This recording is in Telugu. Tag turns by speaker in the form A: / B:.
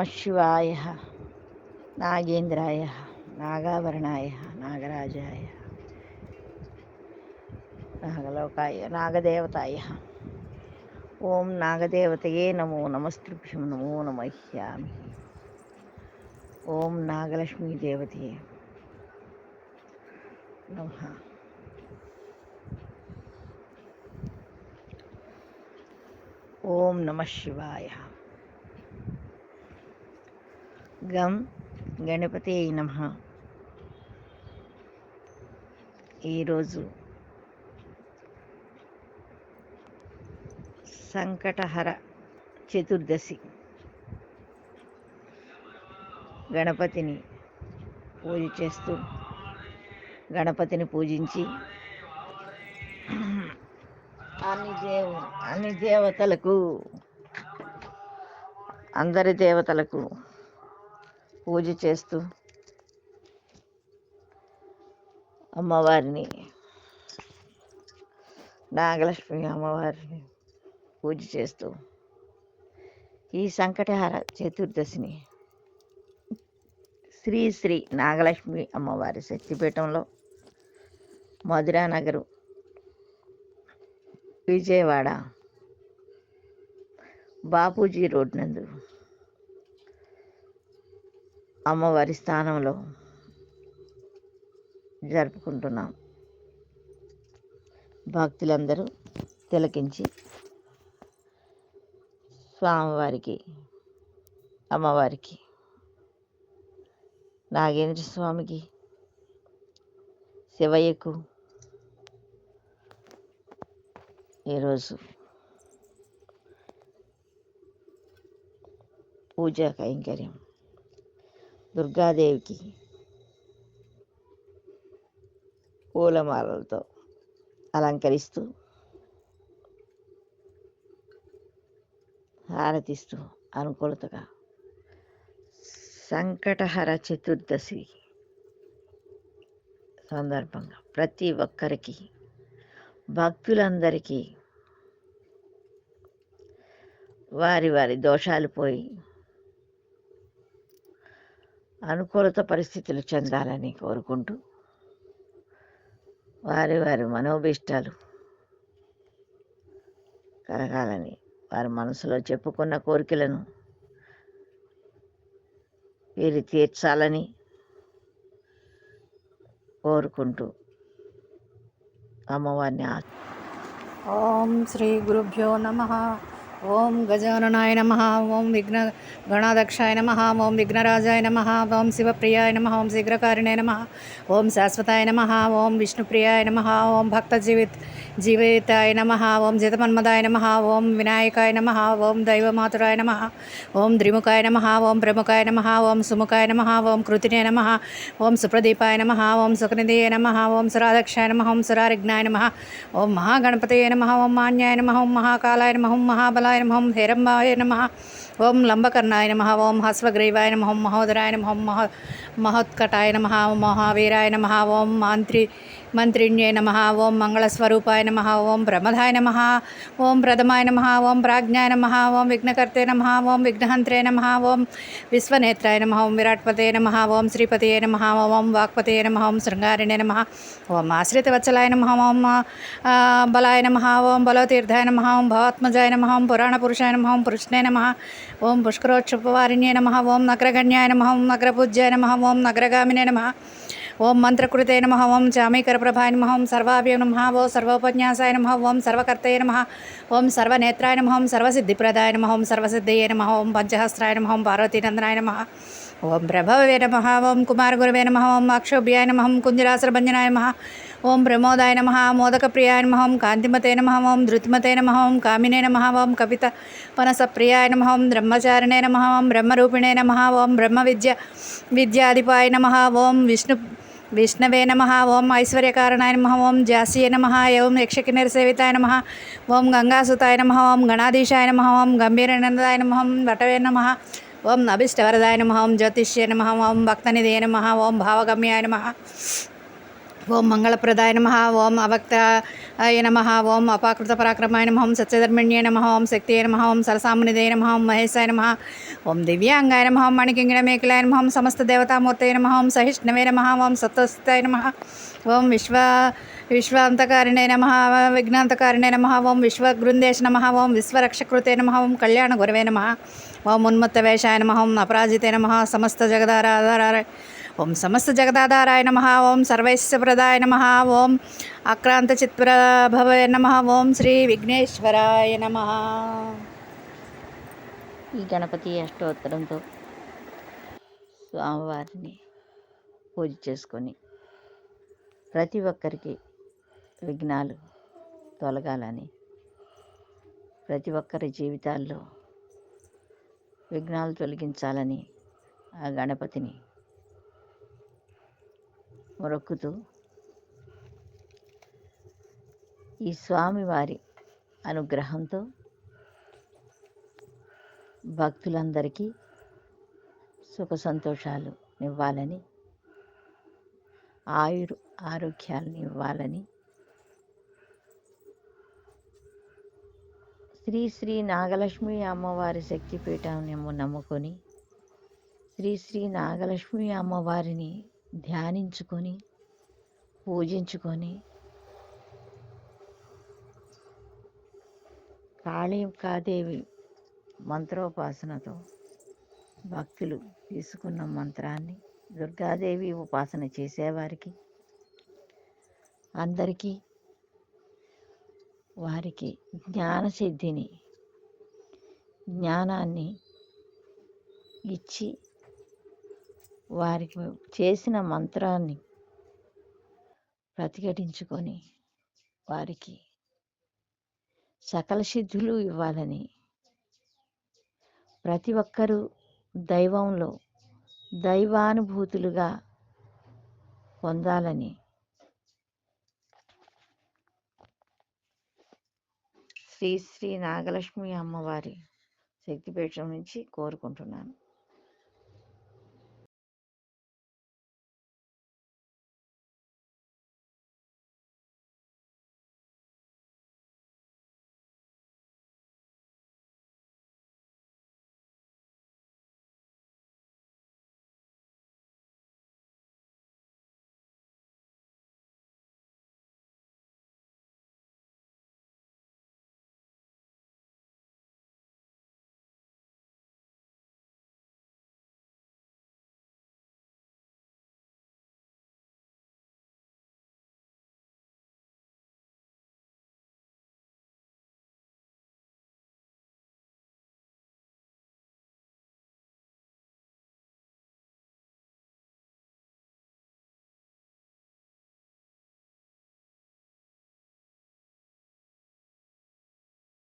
A: శివాయ నాగేంద్రాయ నాగాభరణాయ నాగరాజాయ నాగలోకాయ నాగదేవతాయ ఓం నాగదేవతయే నమో నమస్తృభ్యం నమో నమహ్యామి ఓం నాగలక్ష్మీ దేవతయే నమ ఓం నమ శివాయ గం గణపతి నమ. ఈరోజు సంకటహర చతుర్దశి. గణపతిని పూజ చేస్తూ గణపతిని పూజించి అన్ని దేవ అన్ని దేవతలకు అందరి దేవతలకు పూజ చేస్తూ అమ్మవారిని నాగలక్ష్మి అమ్మవారిని పూజ చేస్తూ ఈ సంకటహార చతుర్దశిని శ్రీ శ్రీ నాగలక్ష్మి అమ్మవారి శక్తిపీఠంలో మధురానగరు విజయవాడ బాపూజీ రోడ్ నందు అమ్మవారి స్థానంలో జరుపుకుంటున్నాం. భక్తులందరూ తిలకించి స్వామివారికి అమ్మవారికి నాగేంద్ర స్వామికి శివయ్యకు ఈరోజు పూజా కైంకర్యం. దుర్గాదేవికి పూలమాలలతో అలంకరిస్తూ హారతిస్తూ అనుకూలతగా సంకటహర చతుర్దశి సందర్భంగా ప్రతి ఒక్కరికి భక్తులందరికీ వారి వారి దోషాలు పోయి అనుకూలత పరిస్థితులు చెందాలని కోరుకుంటూ వారి వారి మనోభీష్టాలు కలగాలని వారి మనసులో చెప్పుకున్న కోరికలను వీరు తీర్చాలని కోరుకుంటూ అమ్మవారిని ఆ
B: ఓం శ్రీ గురుభ్యో నమ. ఓం గజాననాయ నమ ఓం విఘ్న గణాదక్షాయ నమ ఓం విఘ్నరాజాయ నమ ఓం శివప్రియాయ నమ ఓం శీఘ్రకారిణాయ నమ ఓం శాశ్వతాయ నమ ఓం విష్ణుప్రియాయ నమ ఓం భక్త జీవిత జీవితాయ నమ ఓం జితమన్మదాయ నమ ఓం వినాయకాయ నమ ఓం దైవమాతురాయ నమ ఓం ద్రిముఖాయ నమ ఓం ప్రముఖాయ నమ ఓం సుముఖాయ నమ ఓం కృతినే నమ ఓం సుప్రదీపాయ నమ ఓం సుఖనిధియే నమ ఓం సురాదక్షాయ నమ ఓం సురారిఘ్నాయ నమ ఓం మహాగణపతయే నమ ఓం మాన్యాయ నమ ఓం మహాకాలాయ నమ ఓం మహాబలాయ నమ ఓం హేరంబాయ నమ ఓం లంబకర్ణాయ నమ ఓం హస్వగ్రీవాయ నమ ఓం మహోదరాయ నమ ఓం మహ మహోత్కటాయ నమ ఓం మహావీరాయ నమ ఓం మాంత్రి మంత్రిణ్యే నమ ఓం మంగళస్వరూపాయ నమ ఓం ప్రమదాయ నమ ఓం ప్రథమాయ నమ ఓం ప్రాజ్ఞాయ నమ ఓం విఘ్నకర్తే నమ ఓం విఘ్నహంత్రే నమ ఓం విశ్వనేత్రాయ నమ ఓం విరాట్పతే నమ ఓం శ్రీపతయే నమ ఓం వాక్పతే నమ ఓం శృంగారిణే నమ ఓం ఆశ్రితవత్సలాయ నమ ఓం బలాయ నమ ఓం బలోతీర్థాయ నమ ఓం భవాత్మజాయ నమ ఓం పురాణపురుషాయ నమ ఓం పురుష్ణే నమ ఓం పుష్కరోక్షపవారిణ్యే నమ ఓం నగ్రగణ్యాయ నమ ఓం నగ్రపూజ్యాయ నమ ఓం నగ్రగామినే నమ ఓం మంత్రకృతే నమ ఓం చామీకరప్రభాయ నమ ఓం సర్వాభ్య నమ ఓం సర్వోపన్యాసాయ నమ ఓం సర్వకర్తయ నమ ఓం సర్వనేత్రాయ నమ ఓం సర్వసిద్ధిప్రదాయ నమ ఓం సర్వసిద్ధయ నమ ఓం పంచహస్రాయ నమ ఓం పార్వతీనందనాయ నమ ఓం ప్రభవే నమ ఓం కుమారగురవే నమ ఓం అక్షోభ్యాయ నమ ఓం కుంజరాసరభంజనాయ నమ ఓం ప్రమోదాయ నమ మోదకప్రియాయ నమ ఓం కాంతిమతే నమ ఓం ధృతిమతే నమ ఓం కామినే నమ ఓం కవిత పనసప్రియాయ నమ ఓం బ్రహ్మచారిణే నమ ఓం బ్రహ్మరూపిణే నమ ఓం బ్రహ్మ విద్య విద్యాధిపాయ నమ ఓం విష్ణు విష్ణవే నమ ఓం ఐశ్వర్యకారణాయ నమ ఓం జాస్యే నమ ఓం యక్షకి నిరసేవితాయ నమ ఓం గంగాసుతాయ నమ ఓం గణాధీశాయ నమ ఓం గంభీరనందాయ నమ ఓం వటవే నమ ఓం అభిష్టవరదాయ నమ ఓం జ్యోతిష్య నమ ఓం భక్తనిధే నమ ఓం భావగమ్యాయ నమ ఓం మంగళప్రదాయ నమ ఓం అవక్తాయ నమ ఓం అపాకృత పరాక్రమాయ నమ ఓం సత్యధర్మణ్యే నమ ఓం శక్తియే నమ ఓం సరసామునిదే నమ ఓం మహేశాయ నమ ఓం దివ్యాంగాయ నమ ఓం మణికింగిణ మేకలాయ నమ ఓం సమస్త దేవతామూర్తయ నమ ఓం సహిష్ణవే నమ ఓం సత్వస్థాయ నమ ఓం విశ్వ విశ్వాంతకారిణే నమ విఘ్నాంతకారిణే నమ ఓం విశ్వగృందేశ నమ ఓం విశ్వరక్షకృతే నమ ఓం కళ్యాణ గురవే నమ ఓం ఉన్మత్త వేషాయ నమ ఓం అపరాజితే నమ సమస్త జగదారాధారాయ ఓం సమస్త జగదాధారాయ నమ ఓం సర్వైశ్వప్రదాయ నమ ఓం ఆక్రాంత చిత్ప్రభవే నమ ఓం శ్రీ విఘ్నేశ్వరాయ నమ.
A: ఈ గణపతి అష్టోత్తరంతో స్వామివారిని పూజ చేసుకొని ప్రతి ఒక్కరికి విఘ్నాలు తొలగాలని ప్రతి ఒక్కరి జీవితాల్లో విఘ్నాలు తొలగించాలని ఆ గణపతిని మొరక్కుతూ ఈ స్వామివారి అనుగ్రహంతో భక్తులందరికీ సుఖ సంతోషాలు ఇవ్వాలని ఆయుర్ ఆరోగ్యాలను ఇవ్వాలని శ్రీ శ్రీ నాగలక్ష్మి అమ్మవారి శక్తిపీఠాన్ని నమ్ముకొని శ్రీ శ్రీ నాగలక్ష్మి అమ్మవారిని ధ్యానించుకొని పూజించుకొని కాళీకాదేవి మంత్రోపాసనతో భక్తులు తీసుకున్న మంత్రాన్ని దుర్గాదేవి ఉపాసన చేసేవారికి అందరికీ వారికి జ్ఞానసిద్ధిని జ్ఞానాన్ని ఇచ్చి వారికి చేసిన మంత్రాన్ని ప్రతిఘటించుకొని వారికి సకల సిద్ధులు ఇవ్వాలని ప్రతి ఒక్కరూ దైవంలో దైవానుభూతులుగా పొందాలని శ్రీ శ్రీ నాగలక్ష్మి అమ్మవారి శక్తిపీఠం నుంచి కోరుకుంటున్నాను.